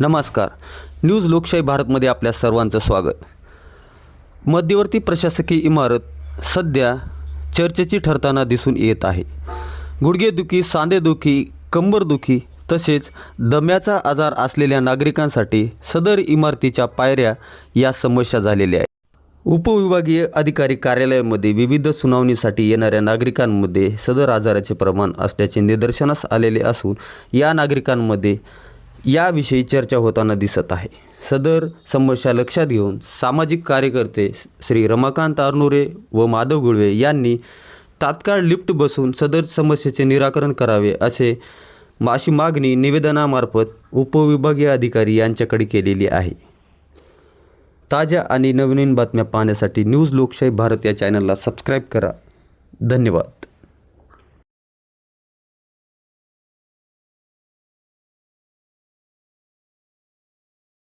नमस्कार. न्यूज लोकशाही भारतमध्ये आपल्या सर्वांचं स्वागत. मध्यवर्ती प्रशासकीय इमारत सध्या चर्चेची ठरताना दिसून येत आहे. गुडघेदुखी सांधेदुखी कंबरदुखी तसेच दम्याचा आजार असलेल्या नागरिकांसाठी सदर इमारतीच्या पायऱ्या या समस्या झालेल्या आहेत. उपविभागीय अधिकारी कार्यालयामध्ये विविध सुनावणीसाठी येणाऱ्या नागरिकांमध्ये सदर आजाराचे प्रमाण असल्याचे निदर्शनास आलेले असून या नागरिकांमध्ये याविषयी चर्चा होताना दिसत आहे. सदर समस्या लक्षात घेऊन सामाजिक कार्यकर्ते श्री रमाकांत आरनुरे व माधव गुळवे यांनी तात्काळ लिफ्ट बसून सदर समस्येचे निराकरण करावे असे अशी मागणी निवेदनामार्फत उपविभागीय अधिकारी यांच्याकडे केलेली आहे. ताज्या आणि नवीन बातम्या पाहण्यासाठी न्यूज लोकशाही भारत या चॅनलला सबस्क्राईब करा. धन्यवाद.